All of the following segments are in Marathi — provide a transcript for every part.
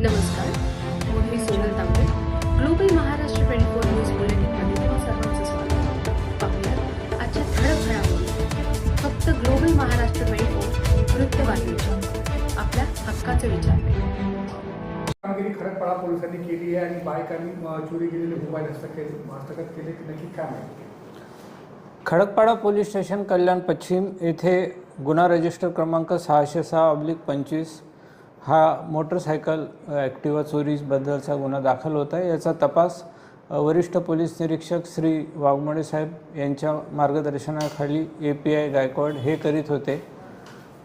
नमस्कार. मी Sonal Tambe. Global Maharashtra twenty four news बुलेटिनमध्ये तुम्हा सर्वांचं स्वागत आजच्या ठळक घडामोडी. फक्त ग्लोबल महाराष्ट्र ट्वेंटी फोर वृत्तवाहिनीच्या आपल्या हक्काचे विचार कामगिरी खडकपाडा पोलिसांनी केली आहे आणि बायकांनी चोरी केलेले मोबाईल हस्तगत केले की नक्की काय माहिती खडकपाडा पोलीस स्टेशन कल्याण पश्चिम येथे गुन्हा रजिस्टर क्रमांक सहाशे सहा ऑब्लिक पंचवीस हा मोटरसायकल ॲक्टिवा चोरीबद्दलचा गुन्हा दाखल होता आहे. याचा तपास वरिष्ठ पोलीस निरीक्षक श्री वाघमोडे साहेब यांच्या मार्गदर्शनाखाली ए पी आय गायकवाड हे करीत होते.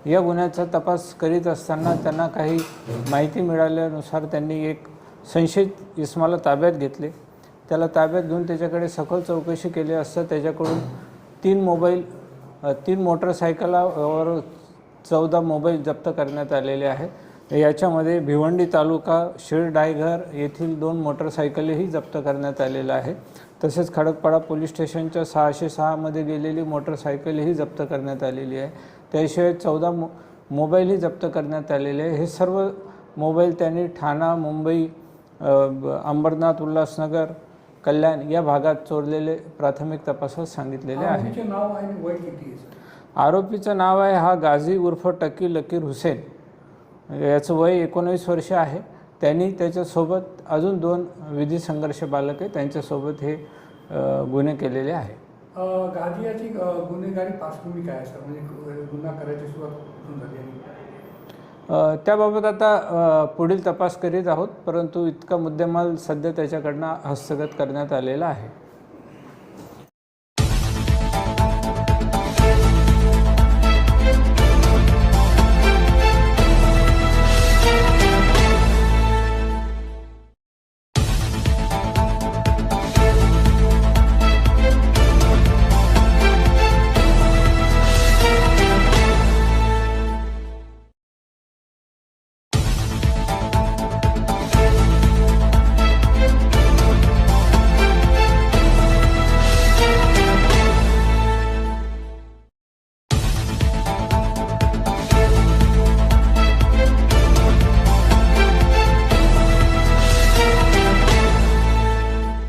या गुन्ह्याचा तपास करीत असताना त्यांना काही माहिती मिळाल्यानुसार त्यांनी एक संशयित इस्माला ताब्यात घेतले. त्याला ताब्यात घेऊन त्याच्याकडे सखोल चौकशी केली असता त्याच्याकडून तीन मोबाईल तीन मोटरसायकलावर चौदा मोबाईल जप्त करण्यात आलेले आहेत. याच्यामध्ये भिवंडी तालुका शिरडायघर येथील दोन मोटरसायकलही जप्त करण्यात आलेलं आहे. तसेच खडकपाडा पोलीस स्टेशनच्या सहाशे सहामध्ये गेलेली मोटरसायकलही जप्त करण्यात आलेली आहे. त्याशिवाय चौदा मो मोबाईलही जप्त करण्यात आलेले आहे. हे सर्व मोबाईल त्यांनी ठाणा मुंबई अंबरनाथ उल्हासनगर कल्याण या भागात चोरलेले प्राथमिक तपासात सांगितलेले आहे? आरोपीचं नाव आहे हा गाझी उर्फ टकी लकीर हुसेन. याचं वय एकोणवीस वर्ष आहे. त्यांनी त्याच्यासोबत अजून दोन विधी संघर्ष बालक आहे त्यांच्यासोबत हे गुन्हे केलेले आहे अ, गुन्हेगारी पार्श्वभूमी काय सर म्हणजे गुन्हा करायची सुरुवात त्याबाबत आता पुढील तपास करीत आहोत. परंतु इतका मुद्देमाल सध्या त्याच्याकडनं हस्तगत करण्यात आलेला आहे.